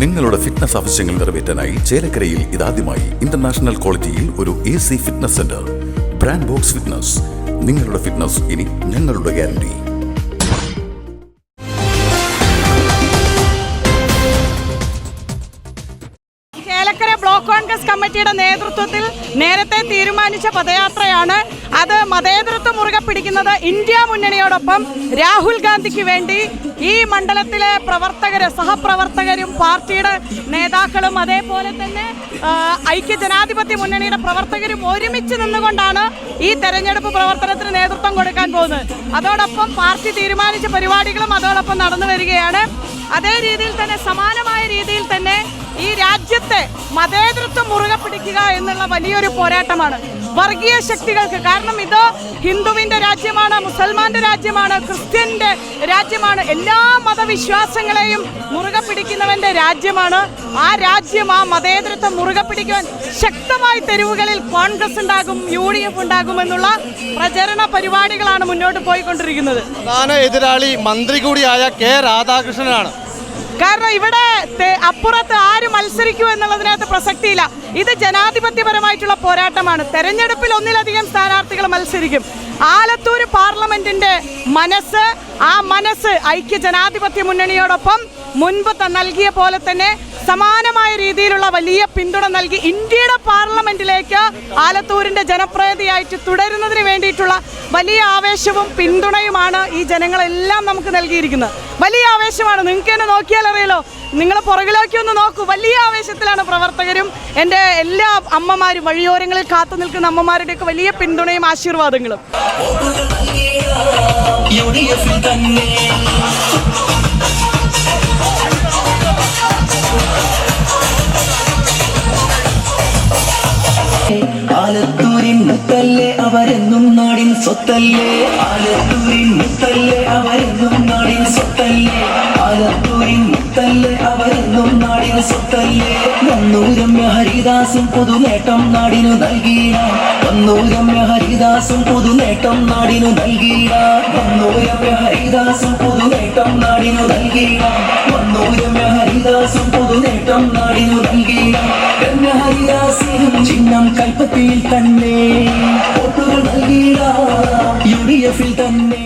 നിങ്ങളുടെ ഫിറ്റ്നസ് ആവശ്യങ്ങൾ നിറവേറ്റാനായി ചേലക്കരയിൽ ഇതാദ്യമായി ഇന്റർനാഷണൽ ക്വാളിറ്റിയിൽ ഒരു A C fitness centre brand box fitness നിങ്ങളുടെ ഫിറ്റ്നസ് ഇനി ഞങ്ങളുടെ ഗ്യാരണ്ടി ചേലക്കര ബ്ലോക്ക് കോൺഗ്രസ് കമ്മിറ്റിയുടെ നേതൃത്വത്തിൽ നേരത്തെ തീരുമാനിച്ച പദയാത്രയാണ്. അത് മതേതൃത്വം മുറുകെ പിടിക്കുന്നത് ഇന്ത്യ മുന്നണിയോടൊപ്പം രാഹുൽ ഗാന്ധിക്ക് വേണ്ടി. ഈ മണ്ഡലത്തിലെ പ്രവർത്തകര് സഹപ്രവർത്തകരും പാർട്ടിയുടെ നേതാക്കളും അതേപോലെ തന്നെ ഐക്യ ജനാധിപത്യ മുന്നണിയുടെ പ്രവർത്തകരും ഒരുമിച്ച് നിന്നുകൊണ്ടാണ് ഈ തെരഞ്ഞെടുപ്പ് പ്രവർത്തനത്തിന് നേതൃത്വം കൊടുക്കാൻ പോകുന്നത്. അതോടൊപ്പം പാർട്ടി തീരുമാനിച്ച പരിപാടികളും അതോടൊപ്പം നടന്നു വരികയാണ്. അതേ രീതിയിൽ തന്നെ സമാനമായ രീതിയിൽ തന്നെ ഈ രാജ്യത്തെ മതേതരത്വം മുറുകെ പിടിക്കുക എന്നുള്ള വലിയൊരു പോരാട്ടമാണ്. വർഗീയ ശക്തികൾക്ക് കാരണം ഇത് ഹിന്ദുവിന്റെ രാജ്യമാണ് മുസൽമാന്റെ രാജ്യമാണ് ക്രിസ്ത്യന്റെ രാജ്യമാണ്. എല്ലാ മതവിശ്വാസങ്ങളെയും മുറുകെ പിടിക്കുന്നവന്റെ രാജ്യമാണ്. ആ രാജ്യം ആ മതേതരത്വം മുറുകെ പിടിക്കുവാൻ ശക്തമായി തെരുവുകളിൽ കോൺഗ്രസ് ഉണ്ടാകും യു ഡി എഫ് ഉണ്ടാകുമെന്നുള്ള പ്രചരണ പരിപാടികളാണ് മുന്നോട്ട് പോയിക്കൊണ്ടിരിക്കുന്നത്. പ്രധാന എതിരാളി മന്ത്രി കൂടിയായ കെ രാധാകൃഷ്ണനാണ്. കാരണം ഇവിടെ അപ്പുറത്ത് ആര് മത്സരിക്കൂ എന്നുള്ളതിനകത്ത് പ്രസക്തിയില്ല. ഇത് ജനാധിപത്യപരമായിട്ടുള്ള പോരാട്ടമാണ്. തെരഞ്ഞെടുപ്പിൽ ഒന്നിലധികം സ്ഥാനാർത്ഥികൾ മത്സരിക്കും. ആലത്തൂർ പാർലമെന്റിന്റെ മനസ്സ് ആ മനസ്സ് ഐക്യ ജനാധിപത്യ മുന്നണിയോടൊപ്പം മുൻപ് നൽകിയ പോലെ തന്നെ സമാനമായ രീതിയിലുള്ള വലിയ പിന്തുണ നൽകി ഇന്ത്യയുടെ പാർലമെന്റിലേക്ക് ആലത്തൂരിന്റെ ജനപ്രതിനിധിയായിട്ട് തുടരുന്നതിന് വേണ്ടിയിട്ടുള്ള വലിയ ആവേശവും പിന്തുണയുമാണ് ഈ ജനങ്ങളെല്ലാം നമുക്ക് നൽകിയിരിക്കുന്നത്. വലിയ ആവേശമാണ്. നിങ്ങൾക്ക് നോക്കിയാൽ അറിയാലോ. നിങ്ങൾ പുറകിലേക്ക് ഒന്ന് നോക്കൂ. വലിയ ആവേശത്തിലാണ് പ്രവർത്തകരും എന്റെ എല്ലാ അമ്മമാരും വഴിയോരങ്ങളിൽ കാത്തു നിൽക്കുന്ന അമ്മമാരുടെയൊക്കെ വലിയ പിന്തുണയും ആശീർവാദങ്ങളും. ആലത്തൂരിൻ മുത്തല്ലേ അവരെന്നും നാടിൻ സ്വത്തല്ലേ. ആലത്തൂരിൻ മുത്തല്ലേ അവരെന്നും മുത്തല്ലേ അവരെന്നും നാടിന് സ്വത്തല്ലേ? വന്നൂ രമ്യ ഹരിദാസും പുതുനേട്ടം നാടിനു നൽകിയ വന്നൂ രമ്യ ഹരിദാസും പുതുനേട്ടം നാടിനു നൽകിയ വന്നൂ രമ്യ ഹരിദാസും പുതുനേട്ടം നാടിനു നൽകിയ വന്നൂ രമ്യ ഹരിദാസും പുതുനേട്ടം നാടിനു നൽകിയ രമ്യ ഹരിദാസിനും ചിഹ്നം കൽപ്പത്തിയിൽ തന്നെ നൽകിയ യു ഡി എഫിൽ തന്നെ.